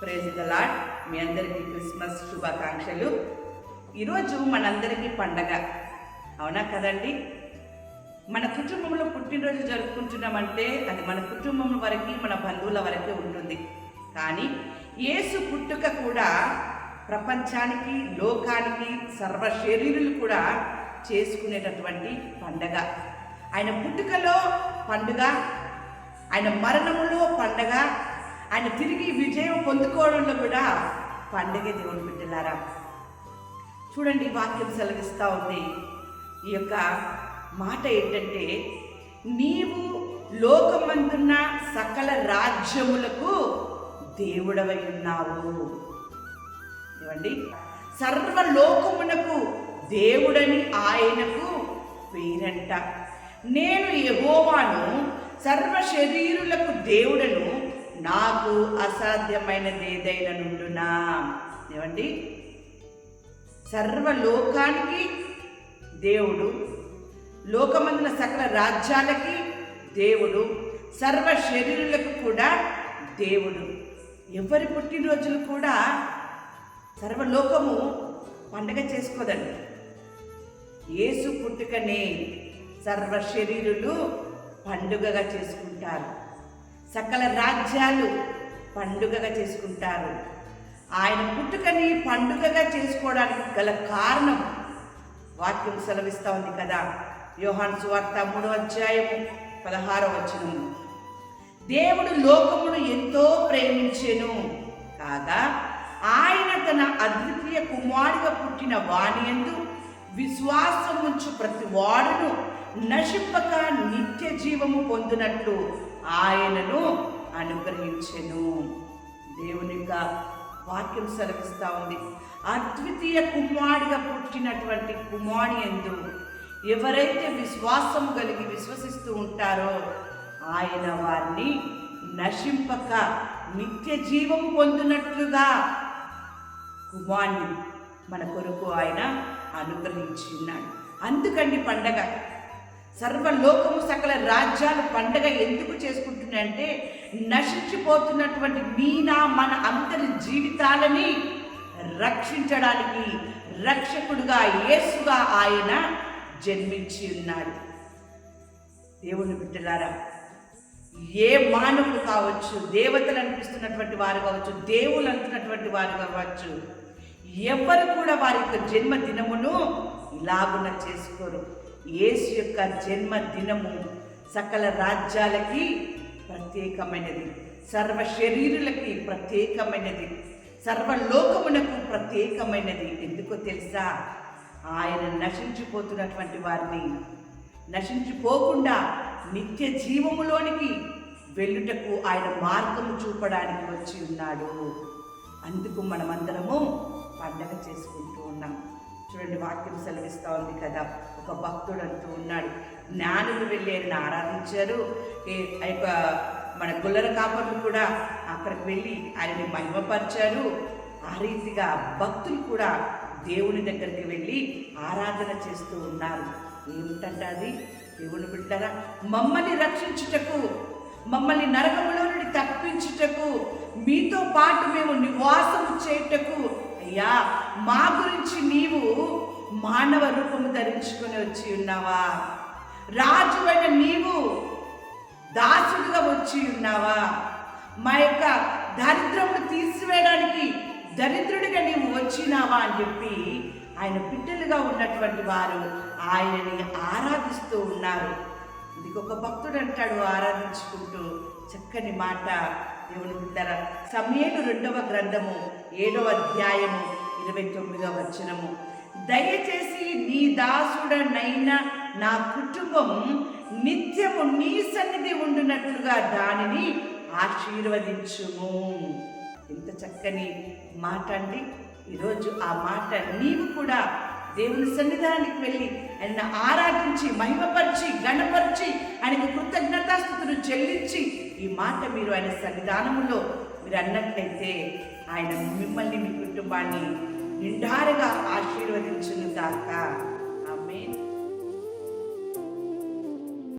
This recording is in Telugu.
ప్రేజ్ ద లాడ్ మీ అందరికీ క్రిస్మస్ శుభాకాంక్షలు. ఈరోజు మనందరికీ పండగ. అవునా కదండి? మన కుటుంబంలో పుట్టినరోజు జరుపుకుంటున్నామంటే అది మన కుటుంబం వరకు మన బంధువుల వరకే ఉంటుంది. కానీ యేసు పుట్టుక కూడా ప్రపంచానికి లోకానికి సర్వ శరీరులు కూడా చేసుకునేటటువంటి పండగ. ఆయన పుట్టుకలో పండుగ ఆయన మరణములో పండగ ఆయన తిరిగి విజయం పొందుకోవడంలో కూడా పండగ దేవుని బిడ్డలారా. చూడండి వాక్యం సెలవిస్తూ ఉంది. ఈ యొక్క మాట ఏంటంటే నీవు లోకమందున్న సకల రాజ్యములకు దేవుడవై ఉన్నావు. ఏమండి? సర్వలోకమునకు దేవుడని ఆయనకు పేరంట. నేను యహోవాను సర్వ శరీరులకు దేవుడను నాకు అసాధ్యమైనది ఏదైనా నుండునా ఏమండి? సర్వలోకానికి దేవుడు లోకమందున సకల రాజ్యాలకి దేవుడు సర్వ శరీరులకు కూడా దేవుడు. ఎవరి పుట్టినరోజులు కూడా సర్వలోకము పండగ చేసుకోదండి. యేసు పుట్టుకనే సర్వ శరీరులు పండుగగా చేసుకుంటారు. సకల రాజ్యాలు పండుగగా చేసుకుంటారు. ఆయన పుట్టుకని పండుగగా చేసుకోవడానికి గల కారణం వాక్యం సెలవిస్తూ ఉంది కదా. యోహాన్ సువార్త మూడో అధ్యాయము పదహారో వచనము. దేవుడు లోకమును ఎంతో ప్రేమించెను కాగా ఆయన తన అద్వితీయ కుమారుగా పుట్టిన వాణి ఎందు విశ్వాసం ఉంచు ప్రతి వాడును నశింపక నిత్య జీవము పొందినట్లు ఆయనను అనుగ్రహించెను. దేవుని యొక్క వాక్యం సెలవిస్తూ ఉంది. అద్వితీయ కుమారుడిగా పుట్టినటువంటి కుమారుని ఎందు ఎవరైతే విశ్వాసం కలిగి విశ్వసిస్తూ ఉంటారో ఆయన వారిని నశింపక నిత్య జీవం పొందినట్లుగా కుమార్ని మన కొరకు ఆయన అనుగ్రహించి ఉన్నాడు అందుకండి పండగ. సర్వలోకము సకల రాజ్యాలు పండగ ఎందుకు చేసుకుంటున్నాయంటే నశించిపోతున్నటువంటి మీనా మన అందరి జీవితాలని రక్షించడానికి రక్షకుడుగా యేసుగా ఆయన జన్మించి ఉన్నాడు. దేవుని బిడ్డలారా ఏ మానవుడు కావచ్చు దేవతలు అనిపిస్తున్నటువంటి వారు కావచ్చు దేవులు అంటున్నటువంటి వారు కావచ్చు ఎవరు కూడా వారి యొక్క జన్మదినమును ఇలాగున చేసుకోరు. యేసు యొక్క జన్మదినము సకల రాజ్యాలకి ప్రత్యేకమైనది. సర్వ శరీరులకి ప్రత్యేకమైనది. సర్వలోకమునకు ప్రత్యేకమైనది. ఎందుకో తెలుసా? ఆయన నశించిపోతున్నటువంటి వారిని. నశించిపోకుండా నిత్య జీవములోనికి వెళ్ళుటకు ఆయన మార్గము చూపడానికి వచ్చి ఉన్నాడు. అందుకు మనమందరము పండగ చేసుకుంటూ ఉన్నాం. చూడండి వాక్యం సెలవిస్తూ ఉంది కదా. ఒక భక్తుడు అంటూ ఉన్నాడు. జ్ఞానులు వెళ్ళి ఆయన ఆరాధించారు. ఆ యొక్క మన గుల్లర కాపర్లు కూడా అక్కడికి వెళ్ళి ఆయన్ని మహిమపరిచారు. ఆ రీతిగా భక్తులు కూడా దేవుని దగ్గరికి వెళ్ళి ఆరాధన చేస్తూ ఉన్నారు. ఏమిటంటే అది దేవుని బిడ్డారా మమ్మల్ని రక్షించుటకు మమ్మల్ని నరకములో నుండి తప్పించుటకు మీతో పాటు మేము నివాసము చేయుటకు అయ్యా మా గురించి నీవు మానవ రూపము ధరించుకొని వచ్చి ఉన్నావా? రాజువైన నీవు దాసుడుగా వచ్చి ఉన్నావా? మా యొక్క దరిద్రమును తీసివేయడానికి దరిద్రుడిగా నీవు వచ్చినావా అని చెప్పి ఆయన బిడ్డలుగా ఉన్నటువంటి వారు ఆయనని ఆరాధిస్తూ ఉన్నారు. ఇది భక్తుడు అంటాడు ఆరాధించుకుంటూ చక్కని మాట. దేవుని బిడ్డరా సమయంలో రెండవ గ్రంథము ఏడవ అధ్యాయము ఇరవై తొమ్మిదవ వచనము. దయచేసి నీ దాసుడనైన నా కుటుంబం నిత్యము నీ సన్నిధి ఉండునట్లుగా దానిని ఆశీర్వదించుము. ఎంత చక్కని మాట అండి. ఈరోజు ఆ మాట నీవు కూడా దేవుని సన్నిధానానికి వెళ్ళి ఆయన ఆరాధించి మహిమపరిచి గణపరిచి ఆయనకు కృతజ్ఞతాస్థుతులు చెల్లించి ఈ మాట మీరు ఆయన సన్నిధానంలో మీరు అన్నట్లయితే ఆయన మిమ్మల్ని మీ కుటుంబాన్ని నిండారుగా ఆశీర్వదించును దాకా